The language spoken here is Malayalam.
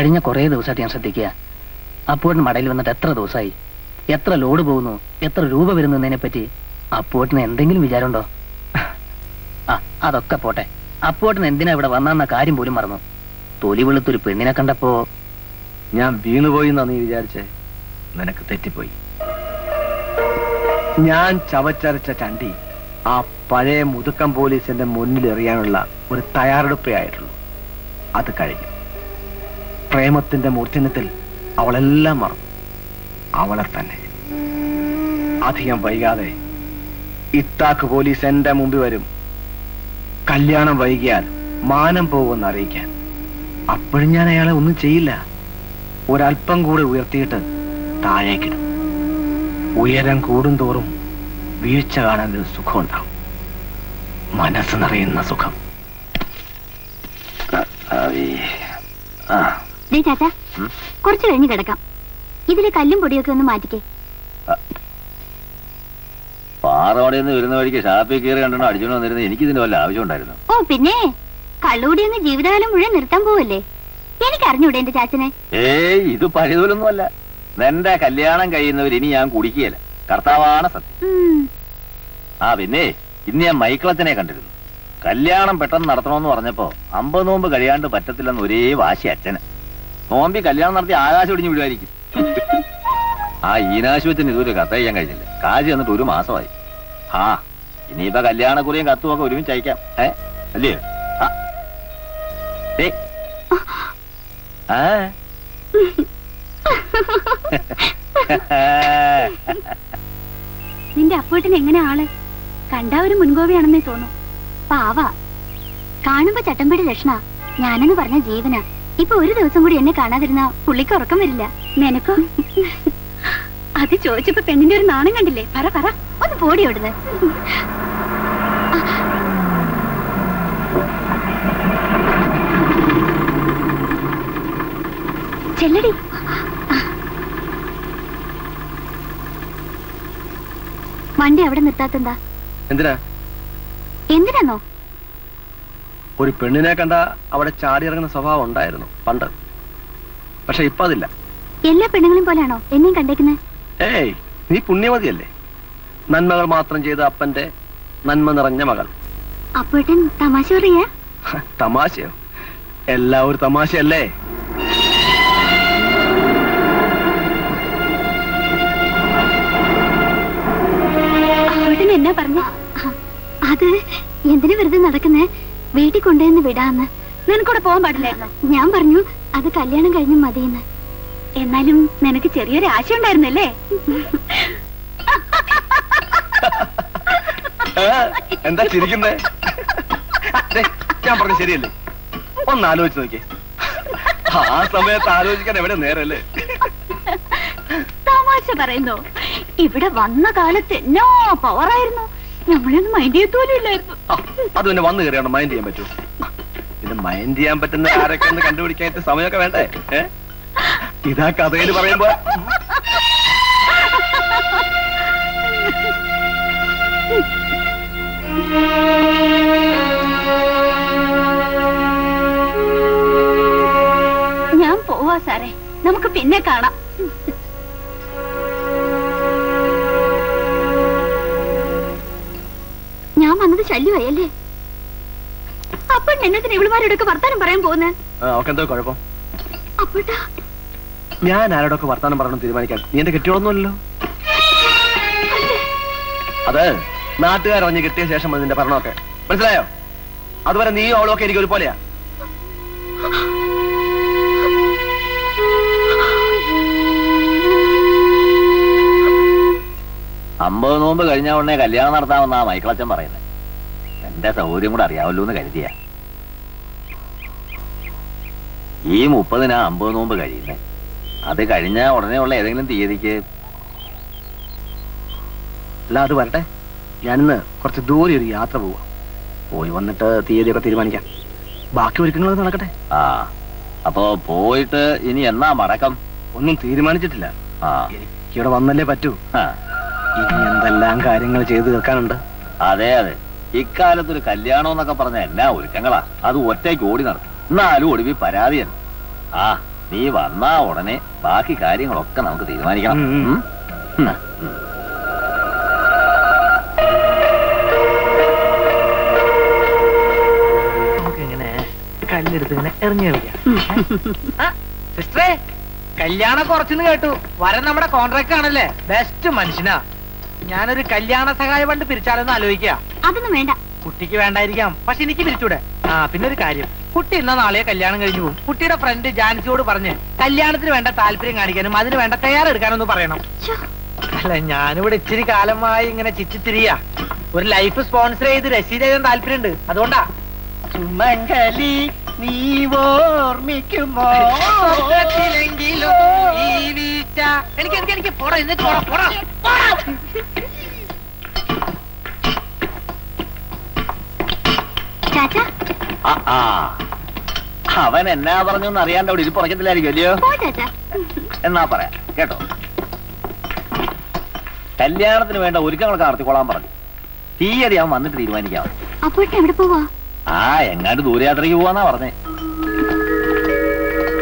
കഴിഞ്ഞ കുറേ ദിവസമായിട്ട് ഞാൻ ശ്രദ്ധിക്കുക. അപ്പോട്ടിന് മടയിൽ വന്നിട്ട് എത്ര ദിവസമായി? എത്ര ലോഡ് പോകുന്നു? എത്ര രൂപ വരുന്നതിനെ പറ്റി അപ്പോട്ടിന് എന്തെങ്കിലും വിചാരമുണ്ടോ? ആ അതൊക്കെ പോട്ടെ. അപ്പോട്ടിന് എന്തിനാ ഇവിടെ വന്നെന്ന കാര്യം പോലും മറന്നു. തൊലി വെളുത്തൊരു പെണ്ണിനെ കണ്ടപ്പോ ഞാൻ വീണുപോയി എന്നാ നീ വിചാരിച്ചേ? നിനക്ക് തെറ്റിപ്പോയി. ഞാൻ ചവച്ചരച്ച ചണ്ടി ആ പഴയ മുതുക്കം പോലീസിന്റെ മുന്നിൽ എറിയാനുള്ള ഒരു തയ്യാറെടുപ്പേ ആയിട്ടുള്ളൂ. അത് കഴിഞ്ഞു. പ്രേമത്തിന്റെ മൂർധന്യത്തിൽ അവളെല്ലാം മറന്നു. അവളെ തന്നെ. അധികം വൈകാതെ ഇത്താക്ക് പോലീസ് എന്റെ മുമ്പിൽ വരും. കല്യാണം വൈകിയാൽ മാനം പോകുമെന്ന് അറിയിക്കാൻ. അപ്പോഴും ഞാൻ അയാളെ ഒന്നും ചെയ്യില്ല. ഒരല്പം കൂടെ ഉയർത്തിയിട്ട് താഴേക്കിടും ഉയരം കൂടുന്തോറും വീഴ്ച കാണാൻ ഒരു സുഖം ഉണ്ടാവും മനസ്സ് നിറയുന്ന സുഖം. ദേ ചാച്ച കുറച്ച് കഴിഞ്ഞ് കിടക്കാം. ഇതിലെ കല്ലും പൊടിയൊക്കെ ഒന്ന് മാറ്റിക്കേ. പാറോടെ വരുന്ന വഴിക്ക് ഷാപ്പിൽ കയറി കണ്ടോ അടിച്ചോണ്ട് വന്നിരുന്നത് എനിക്ക് ഇതിന്റെ വല്ല ആവശ്യം ഉണ്ടായിരുന്നു ഓ പിന്നെ കള്ളുകൂടി ഒന്ന് ജീവിതകാലം മുഴുവൻ നിർത്താൻ പോവല്ലേ? എനിക്ക് അറിഞ്ഞൂടെ എന്റെ ചാച്ചനെ. ഏയ് ഇത് പഴുതലൊന്നുമല്ല നിന്റെ കല്യാണം കഴിയുന്നവർ ഇനി ഞാൻ കുടിക്കുകയല്ല. കർത്താവാണ് സത്യം. ആ പിന്നെ ഇന്ന് ഞാൻ മൈക്കിളത്തിനെ കണ്ടിരുന്നു. കല്യാണം പെട്ടെന്ന് നടത്തണമെന്ന് പറഞ്ഞപ്പോ അമ്പത് നോമ്പ് കഴിയാണ്ട് പറ്റത്തില്ലെന്ന് ഒരേ വാശി അച്ഛന്. നോമ്പി കല്യാണം നടത്തി ആകാശം ഒടിഞ്ഞു വിടുമായിരിക്കും ആ ഈനാശുവച്ചന് ഇതുവരെ കത്ത് അയക്കാൻ കഴിഞ്ഞില്ല. കാശ് വന്നിട്ട് ഒരു മാസമായി. ആ ഇനിയിപ്പോ കല്യാണക്കുറിയും കത്തും ഒക്കെ ഒരുമിച്ച് അയക്കാം. ഏ അല്ലേ. ആ. നിന്റെ അപ്പോട്ടിന് എങ്ങനെ ആൾ? കണ്ടാ ഒരു മുൻകോപിയാണെന്നേ തോന്നു. പാവാ. കാണുമ്പോ ചട്ടമ്പടി ലക്ഷണ. ഞാനെന്ന് പറഞ്ഞ ജീവന. ഇപ്പൊ ഒരു ദിവസം കൂടി എന്നെ കാണാതിരുന്ന പുള്ളിക്ക് ഉറക്കം വരില്ല. നിനക്കോ? അത് ചോദിച്ചപ്പോ പെണ്ണിന്റെ ഒരു നാണം കണ്ടില്ലേ? പറ പറ. ഒന്ന് പോടി അവിടുന്ന്. ചെല്ലടി. വണ്ടി അവിടെ നിർത്താത്തെന്താ? എന്തിനാ? എന്തിനാന്നോ? ഒരു പെണ്ണിനെ കണ്ട അവിടെ ചാടി ഇറങ്ങുന്ന സ്വഭാവം ഉണ്ടായിരുന്നു പണ്ട്. പക്ഷെ ഇപ്പൊ അതില്ല. എല്ലാ പെണ്ണുങ്ങളും പോലെയാണോ എന്നെയും കണ്ടേക്കുന്നത് ഏയ് നീ പുണ്യവതിയല്ലേ? നന്മകൾ മാത്രം ചെയ്ത അപ്പന്റെ നന്മ നിറഞ്ഞ മകൾ. അപ്പോട്ടൻ തമാശ പറയാ. തമാശയോ? എല്ലാം ഒരു തമാശയല്ലേ? അപ്പോട്ടൻ എന്നാ പറഞ്ഞ? അത് എന്തിനു വെറുതെ നടക്കുന്നേ? വീട്ടിൽ കൊണ്ടുവന്ന് വിടാന്ന്. നിനക്കൂടെ പോകാൻ പാടില്ലായിരുന്നു ഞാൻ പറഞ്ഞു അത് കല്യാണം കഴിഞ്ഞ് മതിയെന്ന്. എന്നാലും നിനക്ക് ചെറിയൊരു ആശ ഉണ്ടായിരുന്നല്ലേ? എന്താ ചിരിക്കുന്നേ? ഞാൻ പറഞ്ഞ ശരിയല്ലേ? ഒന്ന് ആലോചിച്ച് നോക്കിയേ. ആ സമയത്ത് ആലോചിക്കാൻ എവിടെ നേരല്ലേ? തമാശ പറയുന്നു. ഇവിടെ വന്ന കാലത്ത് എന്നോ പവറായിരുന്നു നമ്മളൊന്നും മൈൻഡ് ചെയ്യത്തോലും ഇല്ലായിരുന്നു ആ, അത് പിന്നെ വന്നു കയറിയാണ് മൈൻഡ് ചെയ്യാൻ പറ്റൂ. പിന്നെ മൈൻഡ് ചെയ്യാൻ പറ്റുന്ന ആരൊക്കെ ഒന്ന് കണ്ടുപിടിക്കാനായിട്ട് സമയമൊക്കെ വേണ്ടേ? ഏ? ഇതാ കഥയിൽ പറയുമ്പോ. ഞാൻ പോവാ സാറേ. നമുക്ക് പിന്നെ കാണാം. ശല്യമായല്ലേ? അപ്പോൾ എന്നത്തിന് ഇവളുമാരോടൊക്കെ വർത്താനം പറയാൻ പോകുന്നത് ആ, കുഴപ്പം. അപ്പോട്ടാ ഞാൻ ആരോടൊക്കെ വർത്താനം പറയണം തീരുമാനിക്കാൻ നീ എന്റെ കെട്ടിയോളൊന്നുമല്ലോ അത് നാട്ടുകാരറിഞ്ഞ് കിട്ടിയ ശേഷം നിന്റെ ഭരണമൊക്കെ. മനസ്സിലായോ? അതുവരെ നീ അവളും ഒക്കെ എനിക്ക് ഒരുപോലെയാ. അമ്പത് നോമ്പ് കഴിഞ്ഞ ഉടനെ കല്യാണം നടത്താമെന്നാ മൈക്കിളച്ചൻ പറയുന്നത് എന്റെ സൗകര്യം കൂടെ അറിയാമല്ലോ എന്ന് കരുതിയ. ഈ മുപ്പതിനാ അമ്പത് നോമ്പ് കഴിയുന്നത് അത് കഴിഞ്ഞ ഉടനെ ഉള്ള ഏതെങ്കിലും തീയതിക്ക്. അല്ല അത് വരട്ടെ. ഞാനിന്ന് കുറച്ച് ദൂരെ ഒരു യാത്ര പോവാ. പോയി വന്നിട്ട് തീയതിയൊക്കെ തീരുമാനിക്കാം. ബാക്കി ഒരുക്കങ്ങളൊക്കെ നടക്കട്ടെ. ആ അപ്പോ പോയിട്ട് ഇനി എന്നാ മടക്കം? ഒന്നും തീരുമാനിച്ചിട്ടില്ല. ആ. എനിക്കിവിടെ വന്നല്ലേ പറ്റൂ. ഇനി എന്തെല്ലാം കാര്യങ്ങൾ ചെയ്തു തീർക്കാനുണ്ട്? അതെ അതെ. ഇക്കാലത്ത് ഒരു കല്യാണം എന്നൊക്കെ പറഞ്ഞ എന്നാ ഒരുക്കങ്ങളാ? അത് ഒറ്റയ്ക്ക് ഓടി നടക്കും. എന്നാലും ഒടുവി പരാതിയാണ് ആ നീ വന്നാ ഉടനെ ബാക്കി കാര്യങ്ങളൊക്കെ നമുക്ക് തീരുമാനിക്കണം. കല്ലെടുത്ത് ഇങ്ങനെ എറിഞ്ഞു കളിക്കാം സിസ്റ്ററെ കല്യാണം കുറച്ചെന്ന് കേട്ടു. വരൻ നമ്മുടെ കോൺട്രാക്ട് ആണല്ലേ? ബെസ്റ്റ് മനുഷ്യനാ. ഞാനൊരു കല്യാണ സഹായ ഫണ്ട് പിരിച്ചാലെന്ന് ആലോചിക്കുക അതൊന്നും വേണ്ട. കുട്ടിക്ക് വേണ്ടായിരിക്കാം. പക്ഷെ എനിക്ക് പിരിച്ചൂടെ. ആ പിന്നെ ഒരു കാര്യം. കുട്ടി ഇന്ന നാളെ കല്യാണം കഴിഞ്ഞു പോകും. കുട്ടിയുടെ ഫ്രണ്ട് ജാൻസിയോട് പറഞ്ഞ് കല്യാണത്തിന് വേണ്ട താല്പര്യം കാണിക്കാനും അതിന് വേണ്ട തയ്യാറെടുക്കാനൊന്ന് പറയണം. അല്ല ഞാനിവിടെ ഇച്ചിരി കാലമായി ഇങ്ങനെ ചിച്ചിത്തിരിയാ. ഒരു ലൈഫ് സ്പോൺസർ ചെയ്ത് രസീത് എഴുതാൻ താല്പര്യമുണ്ട്. അതുകൊണ്ടാ. സുമംഗലി നീ ഓർമ്മിക്കുമോ ഈ വീഴ്ച. എനിക്ക് എനിക്ക് എനിക്ക് പോടാ എന്നിട്ട് പോടാ പോടാ. പോടാ. ചാച്ചാ? ആ, ആ. അവൻ എന്നാ പറഞ്ഞു അറിയാണ്ട് അവിടെ ഇത് ഉറക്കത്തില്ലായിരിക്കും അല്ലയോ? പോ ചാച്ചാ. എന്നാ പറയാ കേട്ടോ? കല്യാണത്തിന് വേണ്ട ഒരുക്കങ്ങളൊക്കെ നടത്തിക്കൊള്ളാൻ പറഞ്ഞു. തീയതി അവൻ വന്നിട്ട് തീരുമാനിക്കാം. അപ്പോഴത്തെ എവിടെ പോവാ? ആ എങ്ങാണ്ട് ദൂരയാത്രയ്ക്ക് പോവാന്നാ പറഞ്ഞേ.